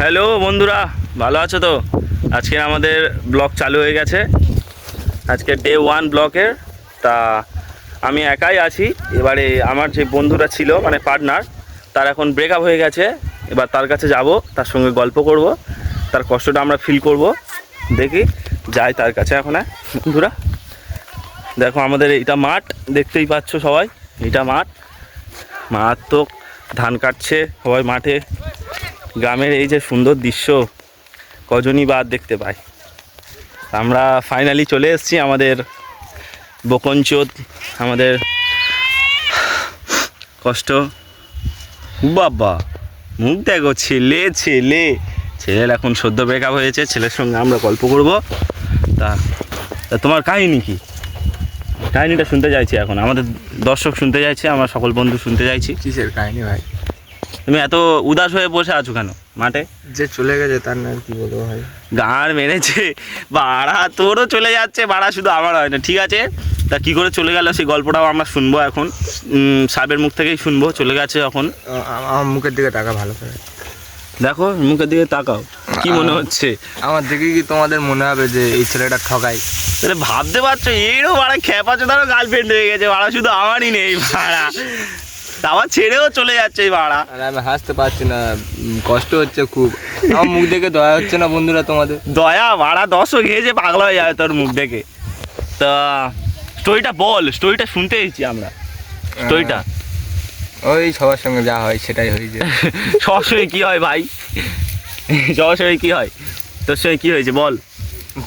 Hello বন্ধুরা ভালো আছো তো? আজকে আমাদের ব্লগ চালু হয়ে গেছে। আজকে ডে ওয়ান ব্লকের তা আমি একাই আছি। এবারে আমার যে বন্ধুরা ছিল মানে পার্টনার তার এখন ব্রেকআপ হয়ে গেছে। এবার তার কাছে যাব তার সঙ্গে গল্প করব। তার কষ্টটা আমরা ফিল করব। দেখি যাই তার কাছে এখন হ্যাঁ, বন্ধুরা দেখো আমাদের এটা মাঠ দেখতেই পাচ্ছ সবাই এটা মাঠ। মারাত্মক ধান কাটছে সবাই মাঠে। গ্রামের এই যে সুন্দর দৃশ্য, কজনই বাদ দেখতে পাই আমরা ফাইনালি চলে এসেছি আমাদের বকঞ্চোদ আমাদের কষ্ট। বাবা, মুখ দেখো, ছেলে ছেলে। ছেলের এখন সদ্য ব্রেকআপ হয়েছে, ছেলের সঙ্গে আমরা গল্প করব। তা তা তোমার কাহিনী কি? কাহিনীটা শুনতে চাইছি এখন। আমাদের দর্শক শুনতে চাইছে, আমার সকল বন্ধু শুনতে চাইছি। কিসের কাহিনী ভাই? তুমি এত উদাস হয়ে বসে আছো কেন? মাঠে? যে চলে গেছে তার নাম কি বলব ভাই? গাঁড় মেরেছে। বাড়া তোরও চলে যাচ্ছে বাড়া শুধু আমার হয় না ঠিক আছে? তা কি করে চলে গেল সেই গল্পটাও আমরা শুনব এখন। উম, সাহেবের মুখ থেকেই শুনব চলে গেছে এখন। আমার মুখের দিকে টাকা ভালো করে। দেখো মুখের দিকে তাকাও কি মনে হচ্ছে? আমার দেখে কি তোমাদের মনে হবে যে এই ছেলেটা ঠকাই তাহলে ভাবতে পারছ এরও বাড়া খেপা চোদারও গার্লফ্রেন্ড হয়ে গেছে বাড়া শুধু আমারই নেই ভাড়া আবার ছেড়েও চলে যাচ্ছে এই ভাড়া। আর আমি হাসতে পারছি না উম, কষ্ট হচ্ছে খুব। আমার মুখ দেখে দয়া হচ্ছে না বন্ধুরা তোমাদের? দয়া ভাড়া দশও খেয়েছে পাগলা হয়ে যাবে তোর মুখ দেখে। তা স্টোরিটা বল স্টোরিটা শুনতে এসেছি আমরা। স্টোরিটা ওই সবার সঙ্গে যা হয় সেটাই হয়েছে সবসময় কি হয় ভাই? সবসময় কি হয়? তোর সঙ্গে কি হয়েছে বল।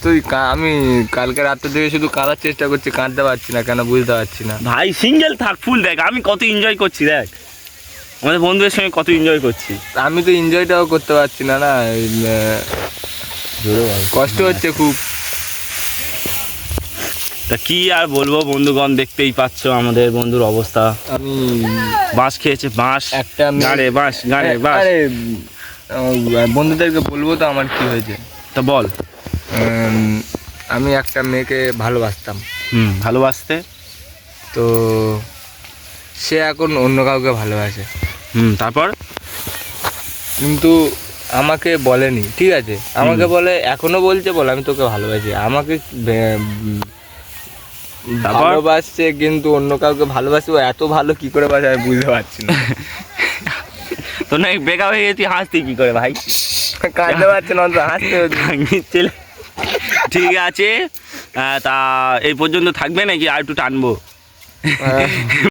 তুই কা- আমি কালকে রাত্রে থেকে শুধু কাঁদার চেষ্টা করছি কাঁদতে পারছি না কেন বুঝতে পারছি না। ভাই সিঙ্গেল থাক ফুল দেখ আমি কত এনজয় করছি দেখ। আমাদের বন্ধুদের সঙ্গে কত এনজয় করছি। আমি তো এনজয়টাও করতে পারছি না না কষ্ট হচ্ছে খুব। তা কি আর বলব বন্ধুগণ দেখতেই পাচ্ছ আমাদের বন্ধুর অবস্থা। আমি বাঁশ খেয়েছে বাঁশ। একটা গাড়ে বাঁশ গাড়ে বাঁশ। বন্ধুদেরকে বলব তো আমার কি হয়েছে। তা বল। আমি একটা মেয়েকে ভালোবাসতাম। হুম ভালোবাসতে? তো সে এখন অন্য কাউকে ভালোবাসে। হুম তারপর? কিন্তু আমাকে বলেনি ঠিক আছে? আমাকে বলে এখনও বলছে বলে আমি তোকে ভালোবাসি। আমাকে ভালোবাসছে কিন্তু অন্য কাউকে ভালোবাসে ও এত ভালো কি করে বাসে আমি বুঝতে পারছি না। তোর না বেকা হয়ে গেছি হাসতি কি করে ভাই? কাঁদতে পারছে না হাসতে। ছেলে। ঠিক আছে। তা এই পর্যন্ত থাকবে নাকি? আর একটু টানবো। আহ,